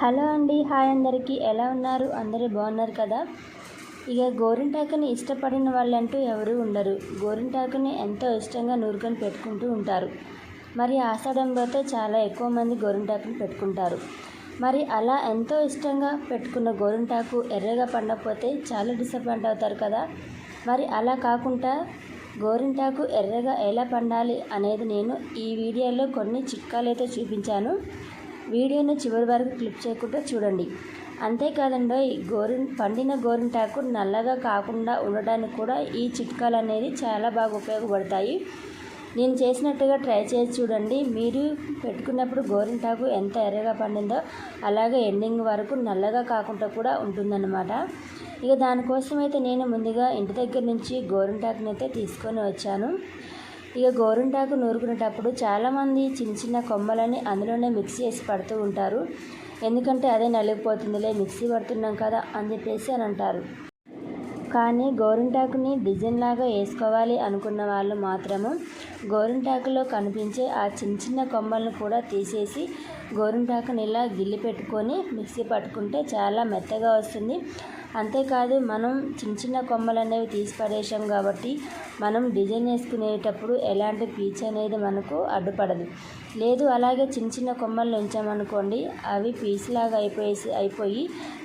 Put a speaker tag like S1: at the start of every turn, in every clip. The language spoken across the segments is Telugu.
S1: హలో అండి హాయ్ అందరికీ. ఎలా ఉన్నారు? అందరూ బాగున్నారు కదా? ఇక గోరింటాకుని ఇష్టపడిన వాళ్ళంటూ ఎవరు ఉండరు. గోరింటాకుని ఎంతో ఇష్టంగా నూరుకొని పెట్టుకుంటూ ఉంటారు. మరి ఆషాఢంలోతో చాలా ఎక్కువ మంది గోరింటాకుని పెట్టుకుంటారు. మరి అలా ఎంతో ఇష్టంగా పెట్టుకున్న గోరింటాకు ఎర్రగా పండకపోతే చాలా డిసప్పాయింట్ అవుతారు కదా? మరి అలా కాకుండా గోరింటాకు ఎర్రగా ఎలా పండాలి అనేది నేను ఈ వీడియోలో కొన్ని చిక్కాలైతే చూపించాను. వీడియోను చివరి వరకు క్లిక్ చేయకుండా చూడండి. అంతేకాదండి గోరి పండిన గోరింటాకు నల్లగా కాకుండా ఉండడానికి కూడా ఈ చిట్కాలు అనేది చాలా బాగా ఉపయోగపడతాయి. నేను చేసినట్టుగా ట్రై చేసి చూడండి. మీరు పెట్టుకున్నప్పుడు గోరింటాకు ఎంత ఎర్రగా పండిందో అలాగే ఎండింగ్ వరకు నల్లగా కాకుండా కూడా ఉంటుందన్నమాట. ఇక దానికోసం అయితే నేను ముందుగా ఇంటి దగ్గర నుంచి గోరింటాకుని అయితే తీసుకొని వచ్చాను. ఇక గోరింటాకు నూరుకునేటప్పుడు చాలామంది చిన్న చిన్న కొమ్మలని అందులోనే మిక్సీ చేసి పడుతూ ఉంటారు. ఎందుకంటే అదే నలిగిపోతుందిలే మిక్సీ పడుతున్నాం కదా అని చెప్పేసి అని అంటారు. కానీ గోరింటాకుని డిజైన్ లాగా వేసుకోవాలి అనుకున్న వాళ్ళు మాత్రము గోరింటాకులో కనిపించే ఆ చిన్న చిన్న కొమ్మలను కూడా తీసేసి గోరింటాకుని ఇలా గిల్లి పెట్టుకొని మిక్సీ పట్టుకుంటే చాలా మెత్తగా వస్తుంది. అంతేకాదు మనం చిన్న చిన్న కొమ్మలు అనేవి తీసి పడేసాం కాబట్టి మనం డిజైన్ వేసుకునేటప్పుడు ఎలాంటి పీచ్ అనేది మనకు అడ్డుపడదు. లేదు అలాగే చిన్న చిన్న కొమ్మలు ఉంచామనుకోండి అవి పీస్లాగా అయిపోయేసి అయిపోయి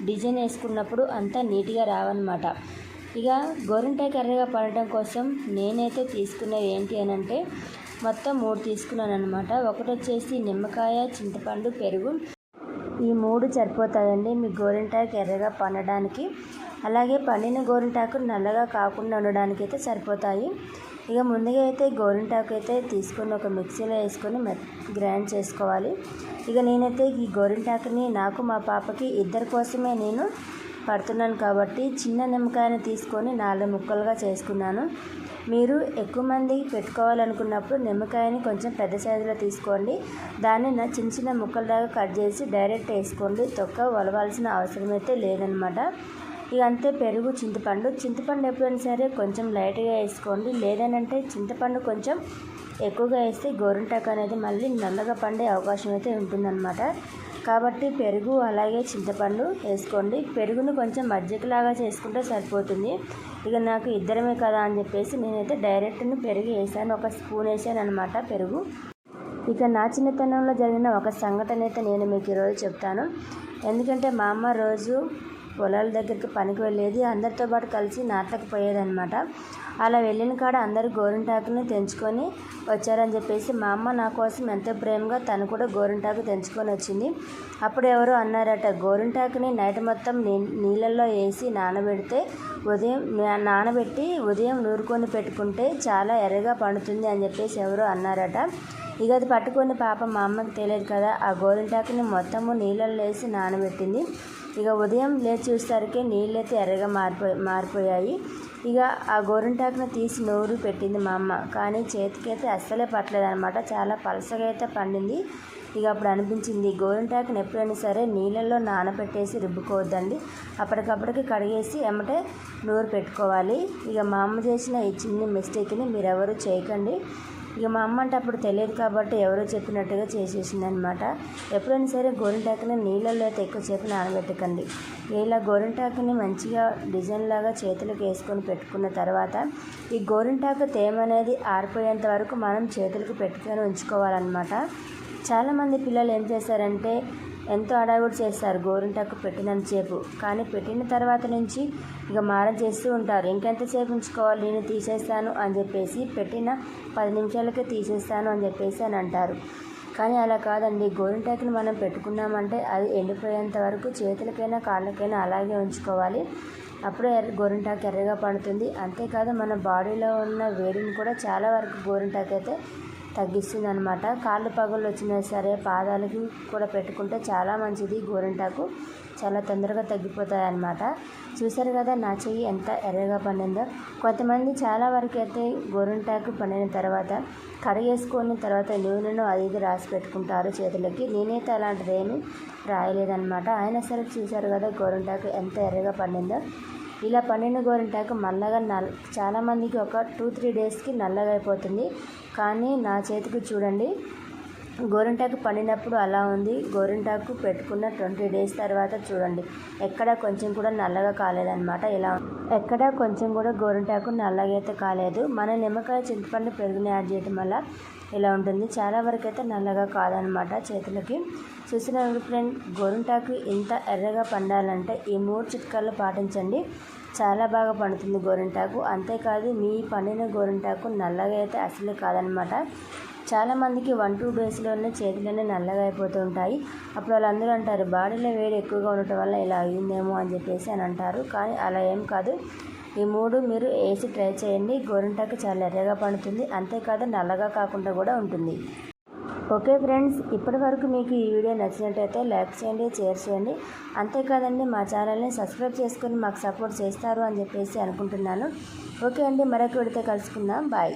S1: డిజైన్ వేసుకున్నప్పుడు అంతా నీట్గా రావన్నమాట. ఇక గోరింటాకు ఎర్రగా పడటం కోసం నేనైతే తీసుకునేది ఏంటి అని అంటే మొత్తం మూడు తీసుకున్నాను అనమాట ఒకటి వచ్చేసి నిమ్మకాయ చింతపండు పెరుగు. ఈ మూడు సరిపోతాయండి మీ గోరింటాకు ఎర్రగా పండడానికి. అలాగే పండిన గోరింటాకు నల్లగా కాకుండా ఉండడానికి అయితే సరిపోతాయి. ఇక ముందుగా అయితే గోరింటాకు అయితే తీసుకొని ఒక మిక్సీలో వేసుకొని మె గ్రైండ్ చేసుకోవాలి. ఇక నేనైతే ఈ గోరింటాకుని నాకు మా పాపకి ఇద్దరి కోసమే నేను పడుతున్నాను కాబట్టి చిన్న నిమ్మకాయని తీసుకొని నాలుగు ముక్కలుగా చేసుకున్నాను. మీరు ఎక్కువ మంది పెట్టుకోవాలనుకున్నప్పుడు నిమ్మకాయని కొంచెం పెద్ద సైజులో తీసుకోండి. దాన్ని నా చిన్న చిన్న ముక్కలలాగా కట్ చేసి డైరెక్ట్ వేసుకోండి. తొక్క వలవాల్సిన అవసరం అయితే లేదనమాట. ఇక అంతే పెరుగు చింతపండు. చింతపండు ఎప్పుడైనా సరే కొంచెం లైట్గా వేసుకోండి. లేదనంటే చింతపండు కొంచెం ఎక్కువగా వేస్తే గోరింటాకు అనేది మళ్ళీ నల్లగా పండే అవకాశం అయితే ఉంటుందన్నమాట. కాబట్టి పెరుగు అలాగే చింతపండు వేసుకోండి. పెరుగును కొంచెం మజ్జిగలాగా చేసుకుంటే సరిపోతుంది. ఇక నాకు ఇద్దరమే కదా అని చెప్పేసి నేనైతే డైరెక్ట్ను పెరుగు వేసాను. ఒక స్పూన్ వేసాను అనమాట పెరుగు. ఇక నా చిన్నతనంలో జరిగిన ఒక సంఘటన అయితే నేను మీకు ఈరోజు చెప్తాను. ఎందుకంటే మా అమ్మ రోజు పొలాల దగ్గరికి పనికి వెళ్ళేది. అందరితో పాటు కలిసి నాట్లకు పోయేదనమాట అలా వెళ్ళిన కాడ అందరూ గోరింటాకుని తెంచుకొని వచ్చారని చెప్పేసి మా అమ్మ నా కోసం ఎంతో ప్రేమగా తను కూడా గోరింటాకు తెంచుకొని వచ్చింది. అప్పుడు ఎవరో అన్నారట గోరింటాకుని నైట్ మొత్తం నీ నీళ్ళల్లో వేసి నానబెడితే ఉదయం నానబెట్టి ఉదయం నూరుకొని పెట్టుకుంటే చాలా ఎర్రగా పండుతుంది అని చెప్పేసి ఎవరో అన్నారట. ఇక అది పట్టుకొని పాప మా అమ్మకి తెలియదు కదా ఆ గోరింటాకుని మొత్తము నీళ్ళల్లో వేసి నానబెట్టింది. ఇక ఉదయం లేచి చూసేసరికి నీళ్ళైతే ఎర్రగా మారిపోయి మారిపోయాయి. ఇక ఆ గోరింటాకును తీసి నోరు పెట్టింది మా అమ్మ. కానీ చేతికైతే అస్సలే పట్టలేదనమాట చాలా పలసగా అయితే పండింది. ఇక అప్పుడు అనిపించింది గోరింటాకుని ఎప్పుడైనా సరే నీళ్ళల్లో నానబెట్టేసి రుబ్బుకోవద్దండి. అప్పటికప్పటికి కడిగేసి ఎమ్మటే నూరు పెట్టుకోవాలి. ఇక మా అమ్మ చేసిన ఈ చిన్న మిస్టేక్ని మీరెవరు చేయకండి. ఇక మా అమ్మ అంటే అప్పుడు తెలియదు కాబట్టి ఎవరో చెప్పినట్టుగా చేసేసింది అనమాట ఎప్పుడైనా సరే గోరింటాకుని నీళ్ళల్లో అయితే ఎక్కువసేపు నానబెట్టకండి. ఇలా గోరింటాకుని మంచిగా డిజైన్ లాగా చేతులకు వేసుకొని పెట్టుకున్న తర్వాత ఈ గోరింటాకు తేమ అనేది ఆరిపోయేంత వరకు మనం చేతులకు పెట్టుకొని ఉంచుకోవాలన్నమాట. చాలామంది పిల్లలు ఏం చేశారంటే ఎంతో అడావుడు చేస్తారు. గోరింటాకు పెట్టినంతసేపు. కానీ పెట్టిన తర్వాత నుంచి ఇక మారం చేస్తూ ఉంటారు. ఇంకెంతసేపు ఉంచుకోవాలి? నేను తీసేస్తాను అని చెప్పేసి పెట్టిన పది నిమిషాలకే తీసేస్తాను అని చెప్పేసి అని అంటారు. కానీ అలా కాదండి. గోరింటాకుని మనం పెట్టుకున్నామంటే అది ఎండిపోయేంత వరకు చేతులకైనా కాళ్ళకైనా అలాగే ఉంచుకోవాలి. అప్పుడే ఎర్ర గోరింటాకు ఎర్రగా పడుతుంది. అంతేకాదు మన బాడీలో ఉన్న వేడిని కూడా చాలా వరకు గోరింటాకు అయితే తగ్గిస్తుంది అనమాట కాళ్ళు పగులు వచ్చినా సరే పాదాలకి కూడా పెట్టుకుంటే చాలా మంచిది గోరింటాకు. చాలా తొందరగా తగ్గిపోతాయి అనమాట చూసారు కదా నా చెయ్యి ఎంత ఎర్రగా పండిందో. కొంతమంది చాలా వరకు అయితే గోరింటాకు పండిన తర్వాత కడిగేసుకొని తర్వాత నూనెను అది ఇది రాసి పెట్టుకుంటారు చేతులకి. నేనైతే అలాంటిది ఏమి రాయలేదనమాట అయినా సరే చూసారు కదా గోరింటాకు ఎంత ఎర్రగా పండిందో. ఇలా పండిన గోరింటాకు మల్లగా నల్ చాలామందికి ఒక టూ త్రీ డేస్కి నల్లగా అయిపోతుంది. కానీ నా చేతికి చూడండి. గోరింటాకు పండినప్పుడు అలా ఉంది. గోరింటాకు పెట్టుకున్న ట్వంటీ డేస్ తర్వాత చూడండి. ఎక్కడ కొంచెం కూడా నల్లగా కాలేదన్నమాట. ఇలా ఎక్కడ కొంచెం కూడా గోరింటాకు నల్లగా అయితే కాలేదు. మన నిమ్మకాయ చింతపండు పెరుగుని యాడ్ చేయడం వల్ల ఇలా ఉంటుంది. చాలా వరకు అయితే నల్లగా కాదనమాట చేతులకి. చూసిన ఫ్రెండ్ గోరింటాకు ఇంత ఎర్రగా పండాలంటే ఈ మూడు చిట్కాలు పాటించండి. చాలా బాగా పండుతుంది గోరింటాకు. అంతేకాదు మీ పండిన గోరింటాకు నల్లగా అయితే అసలు కాదనమాట చాలామందికి వన్ టూ డేస్లోనే చేతులనే నల్లగా అయిపోతూ ఉంటాయి. అప్పుడు వాళ్ళందరూ అంటారు బాడీలో వేడి ఎక్కువగా ఉండటం వల్ల ఇలా అయ్యిందేమో అని చెప్పేసి అని అంటారు. కానీ అలా ఏం కాదు. ఈ మూడు మీరు వేసి ట్రై చేయండి. గోరింటాకు చాలా ఎర్రగా పండుతుంది. అంతేకాదు నల్లగా కాకుండా కూడా ఉంటుంది. ఓకే ఫ్రెండ్స్ ఇప్పటి వరకు మీకు ఈ వీడియో నచ్చినట్టయితే లైక్ చేయండి షేర్ చేయండి. అంతేకాదండి మా ఛానల్ని సబ్స్క్రైబ్ చేసుకొని మాకు సపోర్ట్ చేస్తారు అని చెప్పేసి అనుకుంటున్నాను. ఓకే అండి మరొక విడితే కలుసుకుందాం. బాయ్.